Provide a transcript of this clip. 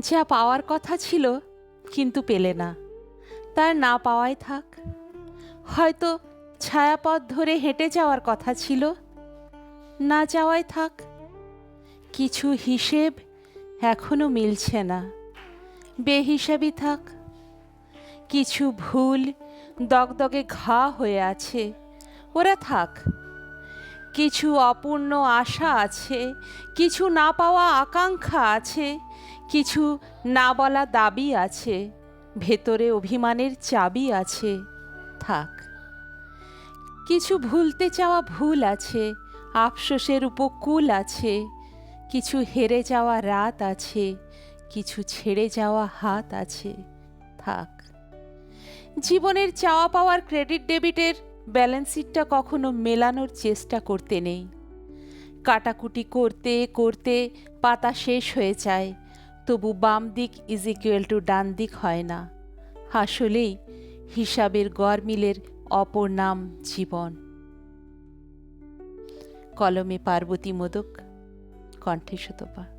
যা পাওয়ার কথা ছিল কিন্তু পেলে না। তার না পাওয়াই থাক। হয়তো ছায়াপথ ধরে হেঁটে যাওয়ার কথা ছিল। না যাওয়াই থাক। কিছু হিসেব এখনও মিলছে না। বেহিসাবি থাক। কিছু ভুল দগদগে ঘা হয়ে আছে। ওরা থাক। কিছু অপূর্ণ আশা আছে। কিছু না পাওয়া আকাঙ্ক্ষা আছে। কিছু না বলা দাবি আছে, ভেতরে অভিমানের চাবি আছে, থাক। কিছু ভুলতে চাওয়া ভুল আছে, আফসোসের উপকূল আছে, কিছু হেরে যাওয়া রাত আছে, কিছু ছেড়ে যাওয়া হাত আছে, থাক। জীবনের চাওয়া পাওয়ার ক্রেডিট ডেবিটের ব্যালেন্স শিটটা কখনো মেলানোর চেষ্টা করতে নেই। কাটাকুটি করতে করতে পাতা শেষ হয়ে যায় তবু বাম দিক ইজ ইকুয়াল টু ডান দিক হয় না। আসলেই হিসাবের গরমিলের অপর নাম জীবন। কলমে পার্বতী মোদক, কণ্ঠে সুতপা।